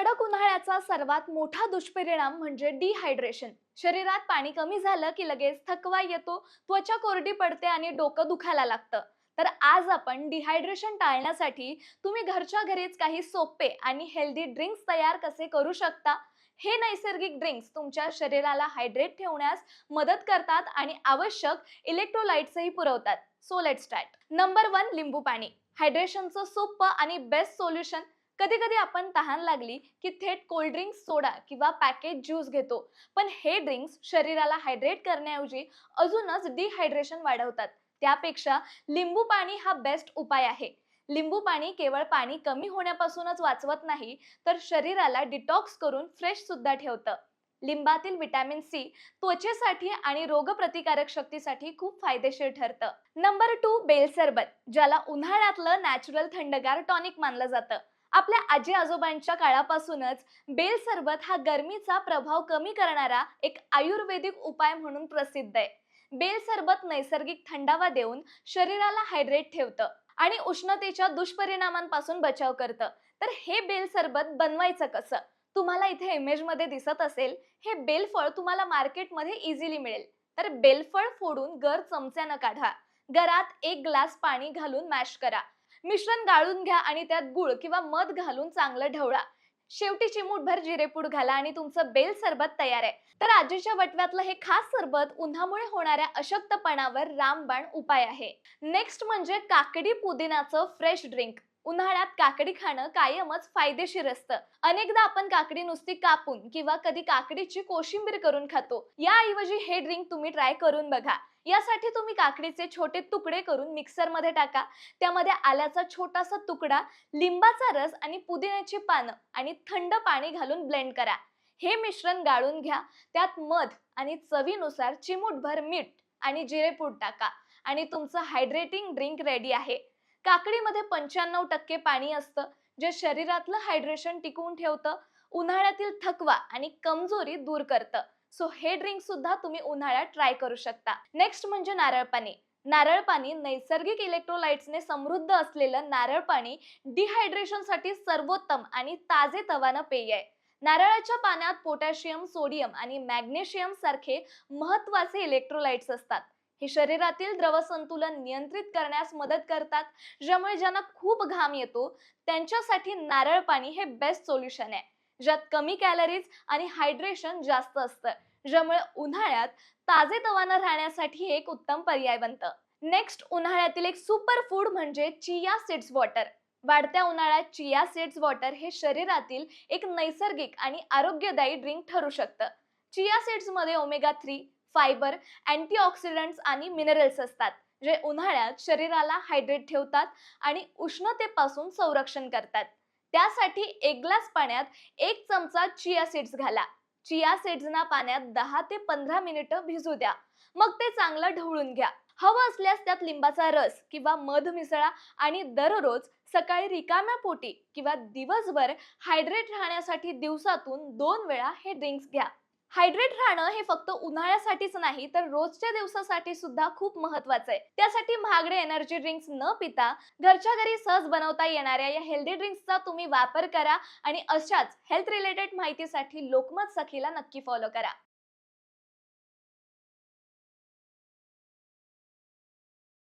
कडक उन्हाळ्याचा सर्वात मोठा दुष्परिणाम म्हणजे डिहायड्रेशन शरीरात पाणी कमी झालं की लगेच थकवा येतो त्वचा कोरडी पडते आणि डोकं दुखायला लागतं. तर आज आपण डिहायड्रेशन टाळण्यासाठी तुम्ही घरच्या घरीच काही सोपे आणि हेल्दी ड्रिंक्स तयार कसे करू शकता? हे नैसर्गिक ड्रिंक्स तुमच्या शरीराला हायड्रेट ठेवण्यास मदत करतात आणि आवश्यक इलेक्ट्रोलाइट्सही पुरवतात. So let start number one लिंबू पाणी हायड्रेशनचं सोपं आणि बेस्ट सोल्युशन कधी कधी आपण तहान लागली की थेट कोल्ड ड्रिंक्स सोडा किंवा पॅकेट ज्यूस घेतो. पण हे ड्रिंक्स शरीराला हायड्रेट करण्याऐवजी अजूनच डिहायड्रेशन वाढवतात. त्यापेक्षा लिंबू पाणी हा बेस्ट उपाय आहे. लिंबू पाणी केवळ पाणी कमी होण्यापासूनच वाचवत नाही तर शरीराला डिटॉक्स करून फ्रेश सुद्धा ठेवतं. लिंबातील विटॅमिन सी त्वचेसाठी आणि रोगप्रतिकारक शक्तीसाठी खूप फायदेशीर ठरतं. नंबर टू बेल सरबत ज्याला उन्हाळ्यातलं नॅचरल थंडगार टॉनिक मानलं जातं. आपल्या आजी आजोबांच्या काळापासूनच बेल सरबत हा गरमीचा प्रभाव कमी करणारा एक आयुर्वेदिक उपाय म्हणून प्रसिद्ध आहे. बेल सरबत नैसर्गिक थंडावा देऊन शरीराला हायड्रेट ठेवतं आणि उष्णतेच्या दुष्परिणामांपासून बचाव करतं. तर हे बेल सरबत बनवायचं कसं? तुम्हाला इथे इमेजमध्ये दिसत असेल हे बेलफळ तुम्हाला मार्केटमध्ये इझिली मिळेल. तर बेलफळ फोडून गर चमच्यानं काढा. गरात एक ग्लास पाणी घालून मॅश करा. मिश्रण गाळून घ्या आणि त्यात गुळ किंवा मध घालून चांगलं ढवळा. शेवटी चिमूटभर जिरेपूड घाला आणि तुमचं बेल सरबत तयार आहे. तर आजीच्या वटव्यातलं हे खास सरबत उन्हामुळे होणाऱ्या अशक्तपणावर रामबाण उपाय आहे. नेक्स्ट म्हणजे काकडी पुदिनाचं फ्रेश ड्रिंक उन्हाळ्यात काकडी खाणं कायमच फायदेशीर असतं. अनेकदा आपण काकडी नुसती कापून किंवा कधी काकडीची कोशिंबीर करून खातो. याऐवजी हे ड्रिंक तुम्ही ट्राय करून बघा. यासाठी तुम्ही काकडीचे छोटे तुकडे करून मिक्सरमध्ये टाका. त्यामध्ये आल्याचा छोटासा तुकडा लिंबाचा रस आणि पुदिन्याची पानं आणि थंड पाणी घालून ब्लेंड करा. हे मिश्रण गाळून घ्या. त्यात मध आणि चवीनुसार चिमूटभर मीठ आणि जिरेपूड टाका आणि तुमचं हायड्रेटिंग ड्रिंक रेडी आहे. काकडीमध्ये पंच्याण्णव टक्के पाणी असतं जे शरीरातलं हायड्रेशन टिकवून ठेवतं उन्हाळ्यातील थकवा आणि कमजोरी दूर करतं. सो हे ड्रिंक सुद्धा तुम्ही उन्हाळ्यात ट्राय करू शकता. नेक्स्ट म्हणजे नारळ पाणी. नारळ पाणी नैसर्गिक इलेक्ट्रोलाइट्सने समृद्ध असलेलं नारळ पाणी डिहायड्रेशनसाठी सर्वोत्तम आणि ताजे तवानं पेय आहे. नारळाच्या पाण्यात पोटॅशियम सोडियम आणि मॅग्नेशियम सारखे महत्त्वाचे इलेक्ट्रोलाइट्स असतात. हे शरीरातील द्रवसंतुलन नियंत्रित करण्यास मदत करतात ज्यामुळे ज्यांना खूप घाम येतो त्यांच्यासाठी नारळ पाणी हे बेस्ट सोल्युशन आहे. ज्यात कमी कॅलरीज आणि हायड्रेशन जास्त असतं ज्यामुळे उन्हाळ्यात ताजे तवानं राहण्यासाठी एक उत्तम पर्याय बनतं. नेक्स्ट उन्हाळ्यातील एक सुपर फूड म्हणजे चिया सीड्स वॉटर वाढत्या उन्हाळ्यात चिया सीड्स वॉटर हे शरीरातील एक नैसर्गिक आणि आरोग्यदायी ड्रिंक ठरू शकतं. चिया सीड्समध्ये ओमेगा थ्री फायबर अँटीऑक्सिडंट्स आणि मिनरल्स असतात जे उन्हाळ्यात शरीराला हायड्रेट ठेवतात आणि उष्णतेपासून संरक्षण करतात. त्यासाठी एक ग्लास पाण्यात एक चमचा चिया सीड्स घाला. चिया सीड्सना पाण्यात दहा ते पंधरा मिनिटं भिजू द्या. मग ते चांगलं ढवळून घ्या. हवं असल्यास त्यात लिंबाचा रस किंवा मध मिसळा आणि दररोज सकाळी रिकाम्या पोटी किंवा दिवसभर हायड्रेट राहण्यासाठी दिवसातून दोन वेळा हे ड्रिंक्स घ्या. हायड्रेट राहणं हे फक्त उन्हाळ्यासाठीच नाही तर रोजच्या दिवसासाठी सुद्धा खूप महत्वाचं आहे. त्यासाठी महागडे एनर्जी ड्रिंक्स न पिता घरच्या घरी सहज बनवता येणाऱ्या या हेल्दी ड्रिंक्सचा तुम्ही वापर करा आणि अशाच हेल्थ रिलेटेड माहितीसाठी लोकमत सखीला नक्की फॉलो करा.